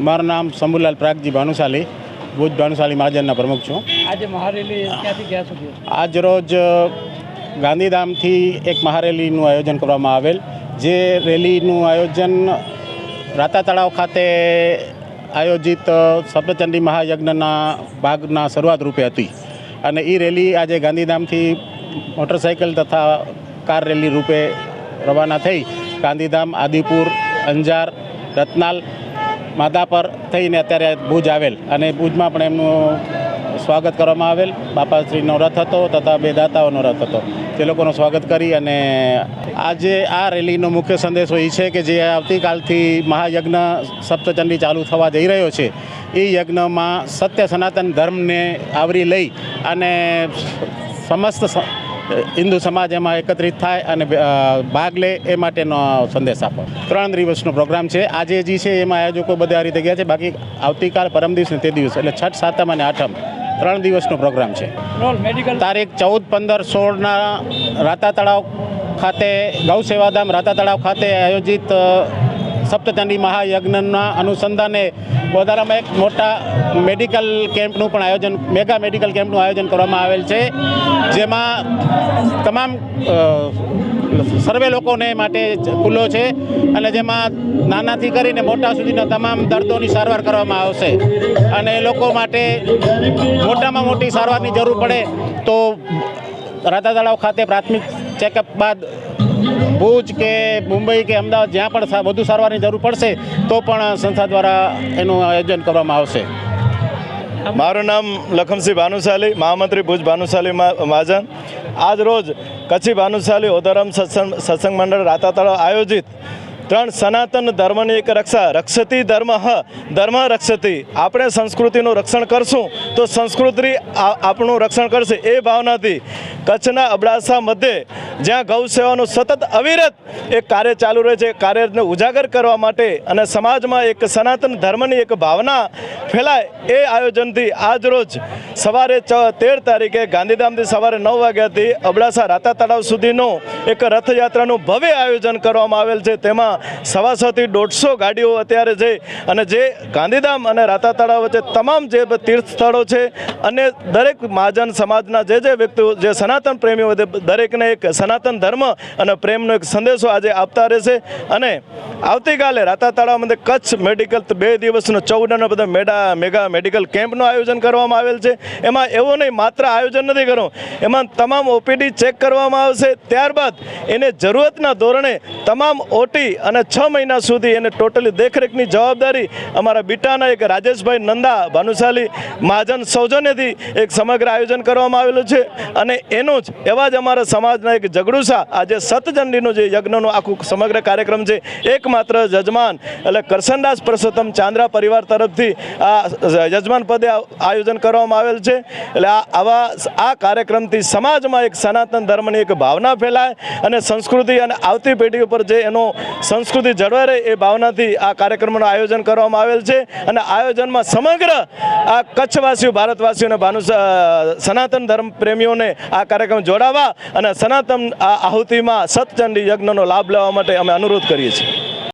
મારું નામ શંભુલાલ પ્રાગજી ભાનુશાલી ભુજ ભાનુશાલી મહાજનના પ્રમુખ છું. આજે મહારેલી ક્યાંથી ગયા સુધી આજ રોજ ગાંધીધામથી એક મહારેલીનું આયોજન કરવામાં આવેલ જે રેલીનું આયોજન રાતા તળાવ ખાતે આયોજિત સપ્તચંડી મહાયજ્ઞના ભાગના શરૂઆત રૂપે હતી. અને એ રેલી આજે ગાંધીધામથી મોટરસાઇકલ તથા કાર રેલી રૂપે રવાના થઈ. ગાંધીધામ આદિપુર અંજાર રતનાલ માધાપર થઈને અત્યારે ભુજ આવેલ અને ભુજમાં પણ એમનું સ્વાગત કરવામાં આવેલ. બાપાશ્રીનો રથ હતો તથા બે દાતાઓનો રથ હતો. તે લોકોનું સ્વાગત કરી અને આજે આ રેલીનો મુખ્ય સંદેશો એ છે કે જે આવતીકાલથી મહાયજ્ઞ સપ્તચંડી ચાલુ થવા જઈ રહ્યો છે. એ યજ્ઞમાં સત્ય સનાતન ધર્મને આવરી લઈ અને સમસ્ત હિન્દુ સમાજ એમાં એકત્રિત થાય અને ભાગ લે એ માટેનો સંદેશ આપો. ત્રણ દિવસનો પ્રોગ્રામ છે. આજે જે છે એમાં આયોજકો બધા આ રીતે ગયા છે. બાકી આવતીકાલ પરમ દિવસ ને તે દિવસ એટલે છઠ સાતમ અને આઠમ ત્રણ દિવસનો પ્રોગ્રામ છે. તારીખ ચૌદ પંદર સોળના રાતા તળાવ ખાતે ગૌ સેવાધામ રાતા તળાવ ખાતે આયોજિત સપ્તચંડી મહાયજ્ઞના અનુસંધાને વધારામાં એક મોટા મેડિકલ કેમ્પનું પણ આયોજન, મેગા મેડિકલ કેમ્પનું આયોજન કરવામાં આવેલ છે, જેમાં તમામ સર્વે લોકોને માટે ખુલ્લો છે અને જેમાં નાનાથી કરીને મોટા સુધીના તમામ દર્દોની સારવાર કરવામાં આવશે. અને લોકો માટે મોટામાં મોટી સારવારની જરૂર પડે તો રાધા તળાવ ખાતે પ્રાથમિક ચેકઅપ બાદ ભુજ કે મુંબઈ કે અમદાવાદ જ્યાં પણ વધુ સારવારની જરૂર પડશે, તો પણ સંસ્થા દ્વારા એનું આયોજન કરવામાં આવશે. મારું નામ લખમસિંહ ભાનુશાલી, મહામંત્રી ભુજ ભાનુશાલી મહાજન. આજ રોજ કચ્છી ભાનુશાલી ઓધરમ સત્સંગ સત્સંગ મંડળ રાતા તળાવ આયોજિત ત્રણ સનાતન ધર્મની એક રક્ષા, રક્ષતી ધર્મ હ, ધર્મ રક્ષતી. આપણે સંસ્કૃતિનું રક્ષણ કરશું તો સંસ્કૃતિ આપણું રક્ષણ કરશે એ ભાવનાથી. કચ્છના અબડાસા મધ્યે જ્યાં ગૌ સેવાનું સતત અવિરત એક કાર્ય ચાલુ રહે છે, કાર્યને ઉજાગર કરવા માટે અને સમાજમાં એક સનાતન ધર્મની એક ભાવના ફેલાય એ આયોજનથી આજ રોજ સવારે તેર તારીખે ગાંધીધામથી સવારે નવ વાગ્યાથી અબડાસા રાતા તળાવ સુધીનું એક રથયાત્રાનું ભવ્ય આયોજન કરવામાં આવેલ છે. તેમાં સવાસોથી દોઢસો ગાડીઓ અત્યારે છે અને જે ગાંધીધામ અને રાતા તળાવ વચ્ચે તમામ જે તીર્થ સ્થળો છે અને દરેક મહાજન સમાજના જે જે વ્યક્તિઓ, જે સનાતન પ્રેમીઓ દરેકને એક સનાતન ધર્મ અને પ્રેમનો એક સંદેશો આજે આપતા રહેશે. અને આવતીકાલે રાતા તળાવ મધ્યે કચ્છ મેડિકલ બે દિવસનો ચૌદનો બધા મેડા, મેગા મેડિકલ કેમ્પનું આયોજન કરવામાં આવેલ છે. એમાં એવું નહીં, માત્ર આયોજન નથી કરવું એમાં તમામ ઓપીડી ચેક કરવામાં આવશે. ત્યારબાદ એને જરૂરતના ધોરણે તમામ ઓટી અને છ મહિના સુધી એને ટોટલી દેખરેખની જવાબદારી અમારા બીટાના એક રાજેશભાઈ નંદા ભાનુશાલી મહાજન સૌજન્યથી એક સમગ્ર આયોજન કરવામાં આવેલું છે. અને એનું જ એવા જ અમારા સમાજના એક જગડુસા આજે સતચંડીનું જે યજ્ઞનું આખું સમગ્ર કાર્યક્રમ છે, એકમાત્ર જજમાન એટલે કરસનદાસ પરસોત્તમ ચાંદ્રા પરિવાર તરફથી આ યજમાન પદે આયોજન કરવામાં આવેલ છે. એટલે આવા આ કાર્યક્રમથી સમાજમાં એક સનાતન ધર્મની એક ભાવના ફેલાય અને સંસ્કૃતિ અને આવતી પેઢી ઉપર જે એનો સંસ્કૃતિ જળવાઈ રહે એ ભાવનાથી આ કાર્યક્રમનું આયોજન કરવામાં આવેલ છે અને આયોજનમાં સમગ્ર આ કચ્છવાસીઓ ભારતવાસીઓને ભાનુ સનાતન ધર્મ પ્રેમીઓને આ કાર્યક્રમ જોડાવા અને સનાતન આ આહુતિમાં સતચંડી યજ્ઞનો લાભ લેવા માટે અમે અનુરોધ કરીએ છીએ.